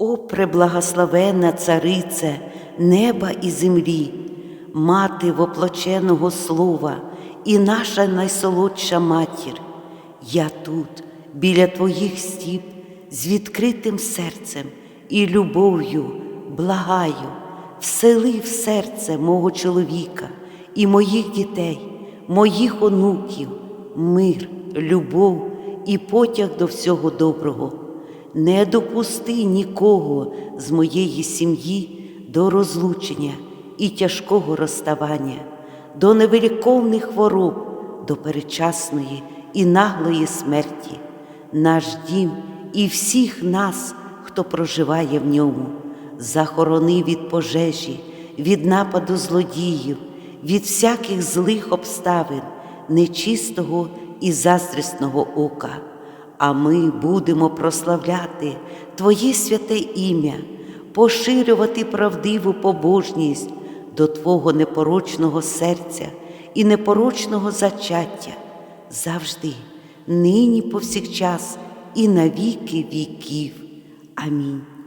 О, преблагословенна царице неба і землі, мати воплоченого слова і наша найсолодша матір, я тут, біля твоїх стіп, з відкритим серцем і любов'ю благаю, всели в серце мого чоловіка і моїх дітей, моїх онуків, мир, любов і потяг до всього доброго. Не допусти нікого з моєї сім'ї до розлучення і тяжкого розставання, до невиліковних хвороб, до перечасної і наглої смерті, наш дім і всіх нас, хто проживає в ньому, захорони від пожежі, від нападу злодіїв, від всяких злих обставин, нечистого і заздрісного ока а ми будемо прославляти Твоє святе ім'я, поширювати правдиву побожність до Твого непорочного серця і непорочного зачаття завжди, нині повсякчас і на віки віків. Амінь.